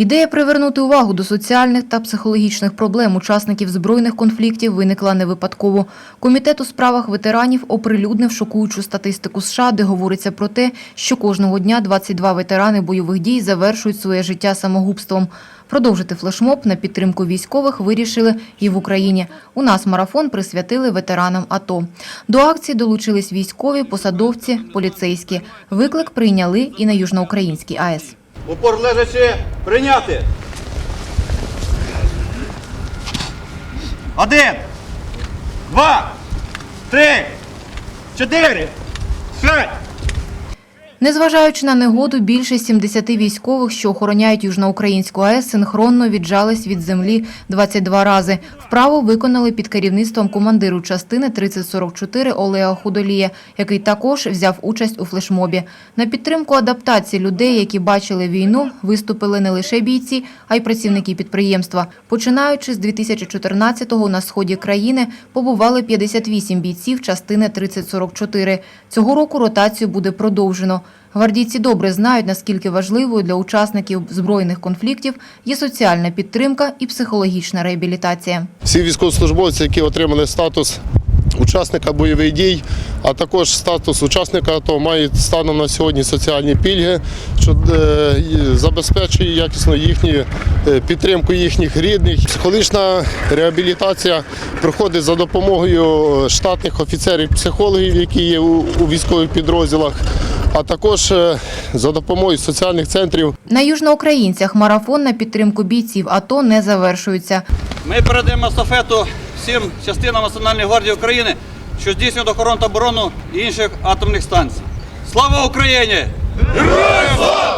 Ідея привернути увагу до соціальних та психологічних проблем учасників збройних конфліктів виникла не випадково. Комітет у справах ветеранів оприлюднив шокуючу статистику США, де говориться про те, що кожного дня 22 ветерани бойових дій завершують своє життя самогубством. Продовжити флешмоб на підтримку військових вирішили і в Україні. У нас марафон присвятили ветеранам АТО. До акції долучились військові, посадовці, поліцейські. Виклик прийняли і на Южноукраїнській АЕС. Упор лежачи прийняти. Один, два, три, чотири, п'ять. Незважаючи на негоду, більше 70 військових, що охороняють Южноукраїнську АЕС, синхронно віджались від землі 22 рази. Вправу виконали під керівництвом командиру частини 3044 Олега Худолія, який також взяв участь у флешмобі. На підтримку адаптації людей, які бачили війну, виступили не лише бійці, а й працівники підприємства. Починаючи з 2014-го на сході країни побували 58 бійців частини 3044. Цього року ротацію буде продовжено. Гвардійці добре знають, наскільки важливою для учасників збройних конфліктів є соціальна підтримка і психологічна реабілітація. Всі військовослужбовці, які отримали статус учасника бойових дій, а також статус учасника АТО, мають станом на сьогодні соціальні пільги, що е, забезпечує якісно їхню е, підтримку їхніх рідних. Психологічна реабілітація проходить за допомогою штатних офіцерів-психологів, які є у військових підрозділах, а також е, за допомогою соціальних центрів. На южноукраїнцях марафон на підтримку бійців АТО не завершується. Ми передаємо естафету всім частинам Національної гвардії України, що здійснюють охорону та оборону інших атомних станцій. Слава Україні! Героям слава!